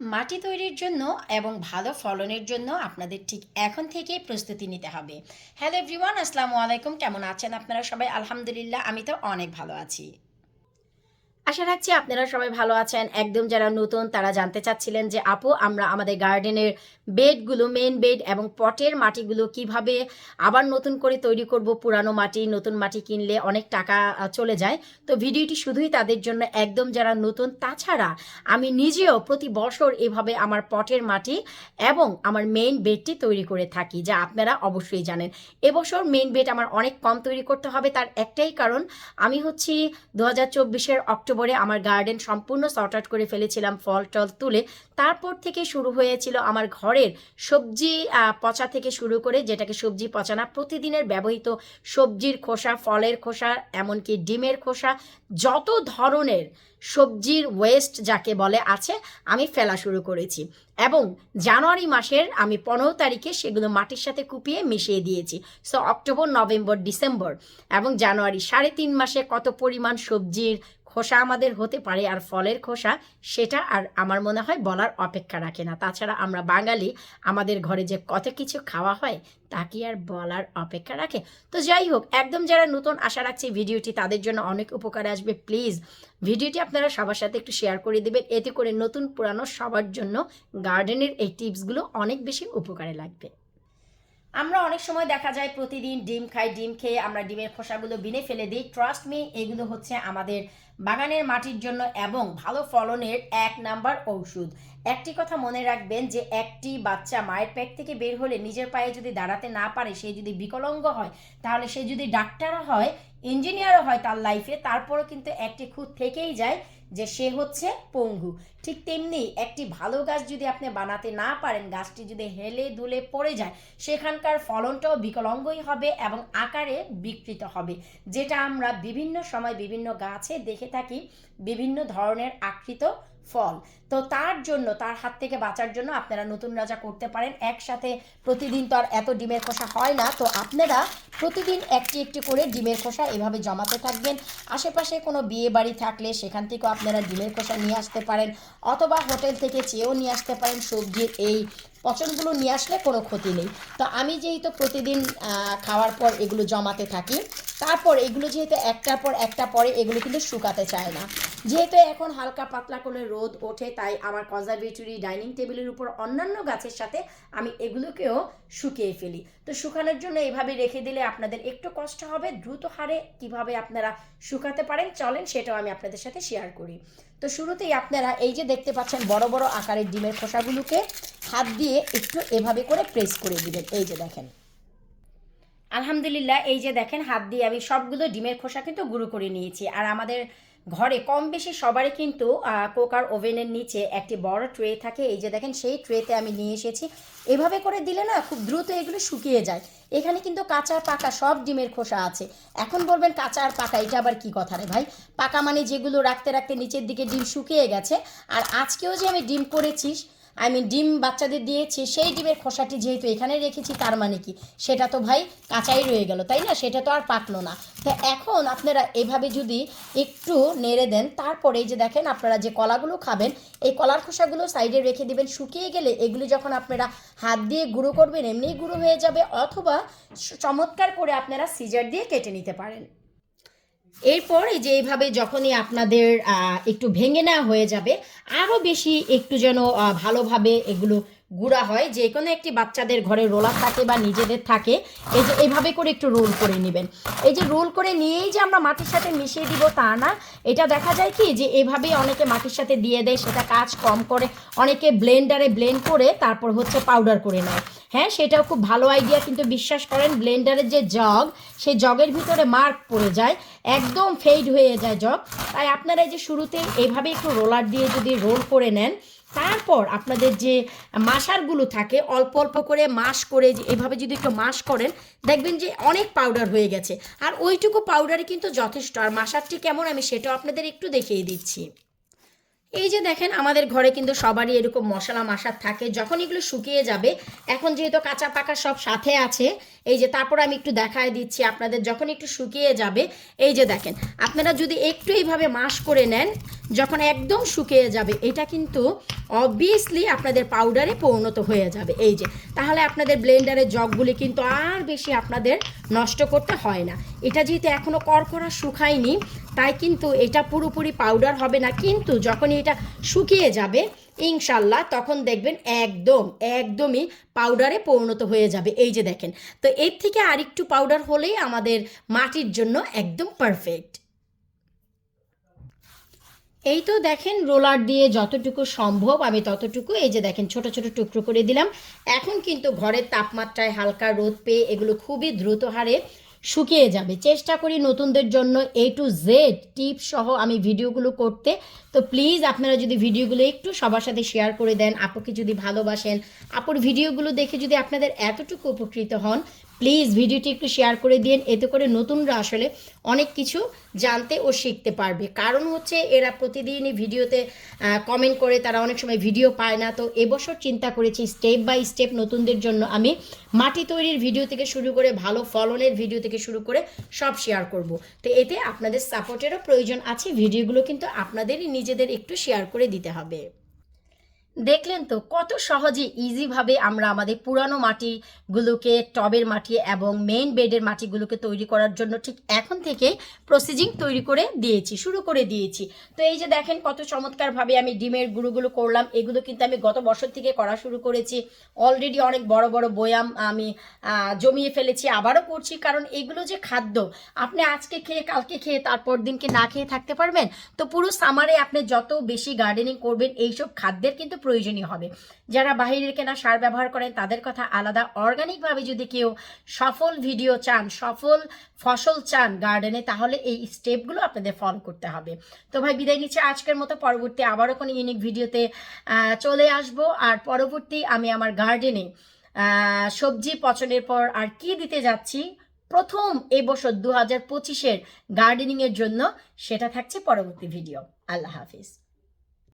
মাটি তৈরির জন্য এবং ভালো ফলনের জন্য আপনাদের ঠিক এখন থেকেই প্রস্তুতি নিতে হবে। হ্যালো এভরিওয়ান আসসালামু আলাইকুম। কেমন আছেন আপনারা সবাই? আলহামদুলিল্লাহ, আমি তো অনেক ভালো আছি। আশা রাখছি আপনারা সবাই ভালো আছেন। একদম যারা নতুন, তারা জানতে চাচ্ছিলেন যে, আপু, আমরা আমাদের গার্ডেনের বেডগুলো মেন বেড এবং পটের মাটিগুলো কীভাবে আবার নতুন করে তৈরি করব? পুরানো মাটি, নতুন মাটি কিনলে অনেক টাকা চলে যায়। তো ভিডিওটি শুধুই তাদের জন্য, একদম যারা নতুন, তাছাড়া আমি নিজেও প্রতি বছর এভাবে আমার পটের মাটি এবং আমার মেইন বেডটি তৈরি করে থাকি, যা আপনারা অবশ্যই জানেন। এবছর মেইন বেড আমার অনেক কম তৈরি করতে হবে, তার একটাই কারণ আমি হচ্ছি দু হাজার চব্বিশের অক্টোবরে আমার গার্ডেন সম্পূর্ণ সর্ট আউট করে ফেলেছিলাম ফল টল তুলে। তারপর থেকে শুরু হয়েছিল আমার ঘরের সবজি পচা থেকে শুরু করে যেটাকে সবজি পচা না, প্রতিদিনের ব্যবহৃত সবজির খোসা, ফলের খোসা, এমনকি ডিমের খোসা, যত ধরনের সবজির ওয়েস্ট যাকে বলে আছে, আমি ফেলা শুরু করেছি। এবং জানুয়ারি মাসের আমি পনেরো তারিখে সেগুলো মাটির সাথে কুপিয়ে মিশিয়ে দিয়েছি। সো অক্টোবর নভেম্বর ডিসেম্বর এবং জানুয়ারি সাড়ে তিন মাসে কত পরিমাণ সবজির খোসা আমাদের হতে পারে আর ফলের খোসা, সেটা আর আমার মনে হয় বলার অপেক্ষা রাখে না। তাছাড়া আমরা বাঙালি, আমাদের ঘরে যে কত কিছু খাওয়া হয়, তা কি আর বলার অপেক্ষা রাখে? তো যাই হোক, একদম যারা নতুন আশা রাখছি ভিডিওটি তাদের জন্য অনেক উপকারে আসবে। প্লিজ, ভিডিওটি আপনারা সবার সাথে একটু শেয়ার করে দেবেন। এতে করে নতুন পুরানো সবার জন্য গার্ডেনের এই টিপসগুলো অনেক বেশি উপকারে লাগবে। আমরা অনেক সময় দেখা যায় প্রতিদিন ডিম খাই, ডিম খেয়ে আমরা ডিমের খোসাগুলো বিনে ফেলে দিই। ট্রাস্ট মি এগুলো হচ্ছে আমাদের বাগানের মাটির জন্য এবং ভালো ফলনের এক নাম্বার ঔষধ। একটি কথা মনে রাখবেন যে, একটি বাচ্চা মায়ের পেট থেকে বের হলে নিজের পায়ে যদি দাঁড়াতে না পারে, সে যদি বিকলঙ্গ হয়, তাহলে সে যদি ডাক্তারও হয় ইঞ্জিনিয়ারও হয় তার লাইফে তারপরও কিন্তু একটি খুঁত থেকেই যায় যে সে হচ্ছে পঙ্গু। ঠিক তেমনি একটি ভালো গাছ যদি আপনি বানাতে না পারেন, গাছটি যদি হেলে দুলে পড়ে যায়, সেখানকার ফলনটাও বিকলাঙ্গই হবে এবং আকারে বিকৃত হবে। যেটা আমরা বিভিন্ন সময় বিভিন্ন গাছে দেখে থাকি বিভিন্ন ধরনের আকৃত ফল। তো তার জন্য, তার হাত থেকে বাঁচার জন্য আপনারা নতুন রাজা করতে পারেন। একসাথে প্রতিদিন তো আর এত ডিমের খোসা হয় না। তো আপনারা প্রতিদিন একটি একটি করে ডিমের খোসা এভাবে জমাতে থাকবেন। আশেপাশে কোনো বিয়ে বাড়ি থাকলে সেখান থেকেও আপনারা ডিমের খোসা নিয়ে আসতে পারেন অথবা হোটেল থেকে চেয়েও নিয়ে আসতে পারেন সবজির এই পচনগুলো নিয়ে আসলে কোনো ক্ষতি নেই। তো আমি যেহেতু প্রতিদিন খাওয়ার পর এগুলো জমাতে থাকি, তারপর এগুলো যেহেতু একটার পর একটা পরে এগুলো কিন্তু শুকাতে চায় না। যেহেতু এখন হালকা পাতলা করে রোদ ওঠে তাই আমার কনজারভেটরি ডাইনিং টেবিলের উপর অন্যান্য গাছের সাথে আমি এগুলোকেও শুকিয়ে ফেলি। তো শুকানোর জন্য এভাবে রেখে দিলে আপনাদের একটু কষ্ট হবে, দ্রুত হারে কীভাবে আপনারা শুকাতে পারেন চলেন সেটাও আমি আপনাদের সাথে শেয়ার করি। তো শুরুতেই আপনারা এই যে দেখতে পাচ্ছেন বড় বড় আকারের ডিমের খোসাগুলোকে হাত দিয়ে একটু এভাবে করে প্রেস করে দিবেন। এই যে দেখেন। আলহামদুলিল্লাহ, এই যে দেখেন হাত দিয়ে আমি সবগুলো ডিমের খোসা কিন্তু গুঁড়ো করে নিয়েছি। আর আমাদের ঘরে কম বেশি সবারই কিন্তু কোকার ওভেনের নিচে একটি বড় ট্রে থাকে। এই যে দেখেন, সেই ট্রেতে আমি নিয়ে এসেছি। এভাবে করে দিলে না খুব দ্রুত এগুলো শুকিয়ে যায়। এখানে কিন্তু কাঁচা পাকা সব ডিমের খোসা আছে। এখন বলবেন কাঁচা আর পাকা, এটা আবার কি কথা রে ভাই? পাকা মানে যেগুলো রাখতে রাখতে নিচের দিকে ডিম শুকিয়ে গেছে। আর আজকেও যে আমি ডিম করেছিস আই মিন ডিম বাচ্চাদের দিয়েছি, সেই ডিমের খোসাটি যেহেতু এখানে রেখেছি, তার মানে কি? সেটা তো ভাই কাঁচাই রয়ে গেল, তাই না? সেটা তো আর পাকলো না। তো এখন আপনারা এভাবে যদি একটু নেড়ে দেন, তারপরে যে দেখেন আপনারা যে কলাগুলো খাবেন, এই কলার খোসাগুলো সাইডে রেখে দিবেন। শুকিয়ে গেলে এগুলি যখন আপনারা হাত দিয়ে গুঁড়ো করবেন, এমনিই গুঁড়ো হয়ে যাবে, অথবা চমৎকার করে আপনারা সিজার দিয়ে কেটে নিতে পারেন। এরপর এই যে এইভাবে যখনই আপনাদের একটু ভেঙে নেওয়া হয়ে যাবে আরও বেশি একটু যেন ভালোভাবে এগুলো গুঁড়া হয়, যে কোনো একটি বাচ্চাদের ঘরে রোলার থাকে বা নিজেদের থাকে, এই যে এইভাবে করে একটু রোল করে নেবেন। এই যে রোল করে নিয়েই যে আমরা মাটির সাথে মিশিয়ে দিব তা না, এটা দেখা যায় কি যে এভাবেই অনেকে মাটির সাথে দিয়ে দেয়, সেটা কাজ কম করে, অনেকে ব্লেন্ডারে ব্লেন্ড করে তারপর হচ্ছে পাউডার করে নেয়। হ্যাঁ সেটাও খুব ভালো আইডিয়া কিন্তু বিশ্বাস করেন ব্লেন্ডারের যে জগ সেই জগের ভিতরে মার্ক পড়ে যায়, একদম ফেড হয়ে যায় জগ তাই আপনারা এই যে শুরুতে এইভাবে একটু রোলার দিয়ে যদি রোল করে নেন তারপর আপনাদের যে মাসারগুলো থাকে, অল্প অল্প করে মাস করে এভাবে যদি একটু মাস করেন, দেখবেন যে অনেক পাউডার হয়ে গেছে। আর ওইটুকু পাউডারই কিন্তু যথেষ্ট। আর মাসারটি কেমন আমি সেটাও আপনাদের একটু দেখিয়ে দিচ্ছি। এই যে দেখেন, আমাদের ঘরে কিন্তু সবারই এরকম মশলা মাসার থাকে। যখন এগুলো শুকিয়ে যাবে, এখন যেহেতু কাঁচা পাকা সব সাথে আছে, এই যে তারপর আমি একটু দেখায় দিচ্ছি আপনাদের, যখন একটু শুকিয়ে যাবে, এই যে দেখেন, আপনারা যদি একটু এইভাবে মাস করে নেন, যখন একদম শুকিয়ে যাবে, এটা কিন্তু অবভিয়াসলি আপনাদের পাউডারে পরিণত হয়ে যাবে। এই যে, তাহলে আপনাদের ব্লেন্ডারের জগগুলি কিন্তু আর বেশি আপনাদের নষ্ট করতে হয় না। এটা যেহেতু এখনও করকরা শুকায়নি তাই কিন্তু এটা পুরোপুরি পাউডার হবে না। কিন্তু যখনই এটা শুকিয়ে যাবে ইনশাল্লাহ তখন দেখবেন একদম, একদমই পাউডারে পরিণত হয়ে যাবে। এই যে দেখেন, তো এর থেকে আরেকটু পাউডার হলেই আমাদের মাটির জন্য একদম পারফেক্ট এই তো দেখেন রোলার দিয়ে যতটুকু সম্ভব আমি ততটুকু, এই যে দেখেন, ছোট ছোট টুকরো করে দিলাম। এখন কিন্তু ঘরের তাপমাত্রায় হালকা রোদ পেয়ে এগুলো খুবই দ্রুত হারে শুকিয়ে যাবে। চেষ্টা করি নতুনদের জন্য এ টু জেড টিপ সহ আমি ভিডিওগুলো করতে। তো প্লিজ আপনারা যদি ভিডিওগুলো একটু সবার সাথে শেয়ার করে দেন, আপুকে যদি ভালোবাসেন, আপুর ভিডিওগুলো দেখে যদি আপনাদের এতটুকু উপকৃত হন প্লিজ ভিডিওটি একটু শেয়ার করে দিন এতে করে নতুনরা আসলে অনেক কিছু জানতে ও শিখতে পারবে। কারণ হচ্ছে এরা প্রতিদিনই ভিডিওতে কমেন্ট করে, তারা অনেক সময় ভিডিও পায় না। তো এবছর চিন্তা করেছি স্টেপ বাই স্টেপ নতুনদের জন্য আমি মাটি তৈরির ভিডিও থেকে শুরু করে ভালো ফলনের ভিডিও থেকে শুরু করে সব শেয়ার করব। তো এতে আপনাদের সাপোর্টেরও প্রয়োজন আছে, ভিডিওগুলো কিন্তু আপনাদেরই নিজেদের একটু শেয়ার করে দিতে হবে। দেখলেন তো কত সহজে ইজিভাবে আমরা আমাদের পুরানো মাটিগুলোকে টবের মাটি এবং মেইন বেডের মাটিগুলোকে তৈরি করার জন্য ঠিক এখন থেকে প্রসিজিং তৈরি করে দিয়েছি, শুরু করে দিয়েছি। তো এই যে দেখেন কত চমৎকারভাবে আমি ডিমের গুঁড়োগুলো করলাম, এগুলো কিন্তু আমি গত বছর থেকে করা শুরু করেছি। অলরেডি অনেক বড় বড় বয়াম আমি জমিয়ে ফেলেছি, আবারও করছি, কারণ এগুলো যে খাদ্য, আপনি আজকে খেয়ে, কালকে খেয়ে, তারপর দিনকে না খেয়ে থাকতে পারবেন? তো পুরো সামারে আপনি যত বেশি গার্ডেনিং করবেন, এইসব খাদ্যের কিন্তু প্রয়োজনীয় হবে। যারা বাহিরের কেনা সার ব্যবহার করেন, তাদের কথা আলাদা। অর্গানিকভাবে যদি কেউ সফল ভিডিও চান, সফল ফসল চান গার্ডেনে, তাহলে এই স্টেপগুলো আপনাদের ফলো করতে হবে। তো ভাই, বিদায় নিচ্ছে আজকের মতো। পরবর্তী আবারও কোনো ইউনিক ভিডিওতে চলে আসব। আর পরবর্তী আমি আমার গার্ডেনে সবজি পচনের পর আর কি দিতে যাচ্ছি, প্রথম এবছর দু হাজার পঁচিশের গার্ডেনিংয়ের জন্য, সেটা থাকছে পরবর্তী ভিডিও। আল্লাহ হাফিজ।